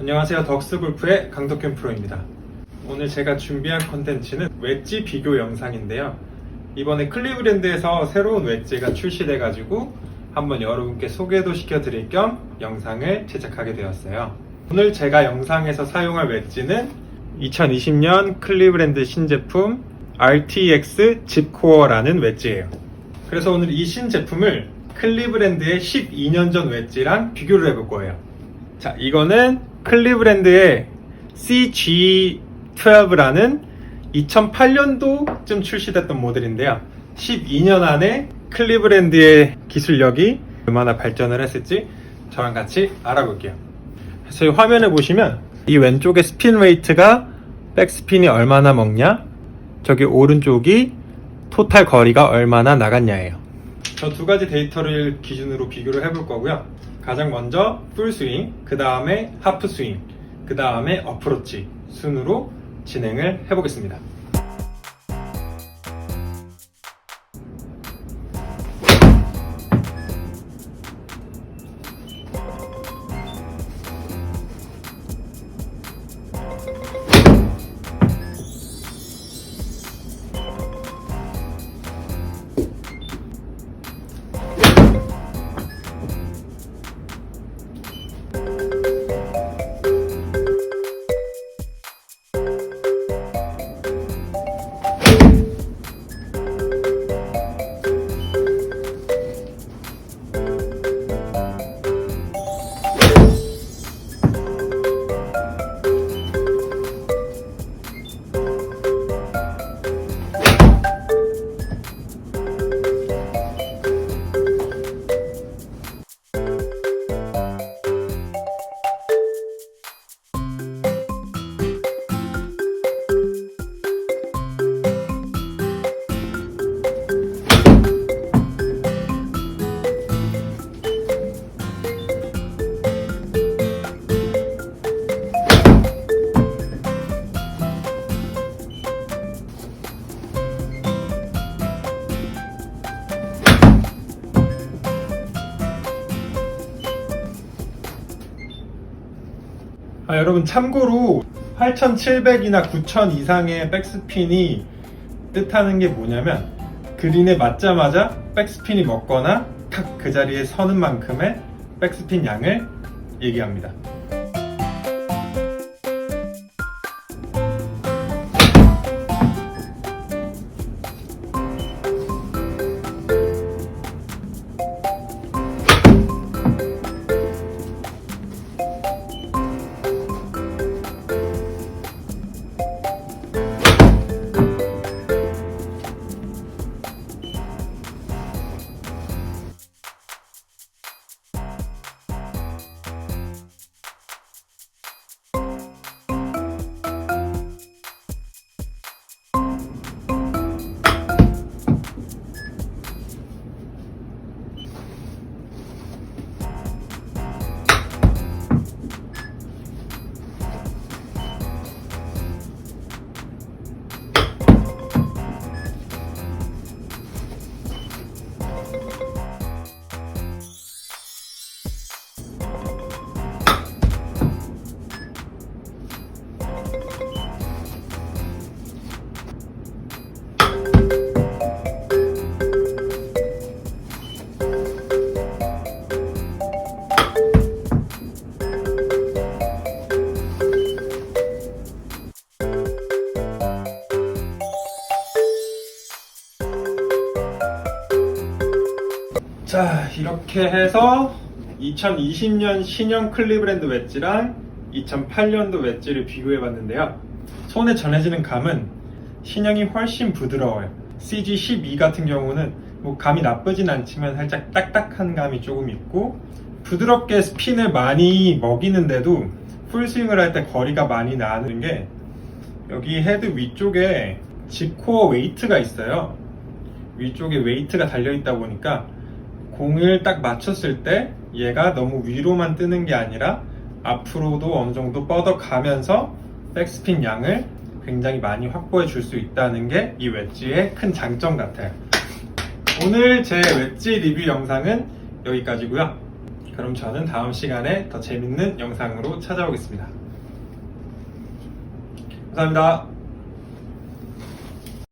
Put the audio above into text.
안녕하세요. 덕스골프의 강덕현 프로입니다. 오늘 제가 준비한 컨텐츠는 웨지 비교 영상인데요. 이번에 클리브랜드에서 새로운 웨지가 출시돼 가지고 한번 여러분께 소개도 시켜드릴 겸 영상을 제작하게 되었어요. 오늘 제가 영상에서 사용할 웨지는 2020년 클리브랜드 신제품 RTX 칩코어라는 웨지예요. 그래서 오늘 이 신제품을 클리브랜드의 12년 전 웨지랑 비교를 해볼 거예요. 자, 이거는 클리브랜드의 CG12라는 2008년도쯤 출시됐던 모델인데요. 12년 안에 클리브랜드의 기술력이 얼마나 발전을 했을지 저랑 같이 알아볼게요. 그래서 이 화면에 보시면 이 왼쪽에 스핀 레이트가 백스핀이 얼마나 먹냐, 저기 오른쪽이 토탈 거리가 얼마나 나갔냐예요. 저 두 가지 데이터를 기준으로 비교를 해볼 거고요. 가장 먼저 풀 스윙, 그 다음에 하프 스윙, 그 다음에 어프로치 순으로 진행을 해보겠습니다. 아, 여러분 참고로 8700이나 9000 이상의 백스핀이 뜻하는 게 뭐냐면 그린에 맞자마자 백스핀이 먹거나 탁 그 자리에 서는 만큼의 백스핀 양을 얘기합니다. 자, 이렇게 해서 2020년 신형 클리브랜드 웨지랑 2008년도 웨지를 비교해 봤는데요. 손에 전해지는 감은 신형이 훨씬 부드러워요. CG12 같은 경우는 뭐 감이 나쁘진 않지만 살짝 딱딱한 감이 조금 있고 부드럽게 스핀을 많이 먹이는데도 풀스윙을 할 때 거리가 많이 나는 게 여기 헤드 위쪽에 집코어 웨이트가 있어요. 위쪽에 웨이트가 달려 있다 보니까 공을 딱 맞췄을 때 얘가 너무 위로만 뜨는 게 아니라 앞으로도 어느 정도 뻗어가면서 백스핀 양을 굉장히 많이 확보해 줄 수 있다는 게 이 웨지의 큰 장점 같아요. 오늘 제 웨지 리뷰 영상은 여기까지고요. 그럼 저는 다음 시간에 더 재밌는 영상으로 찾아오겠습니다. 감사합니다.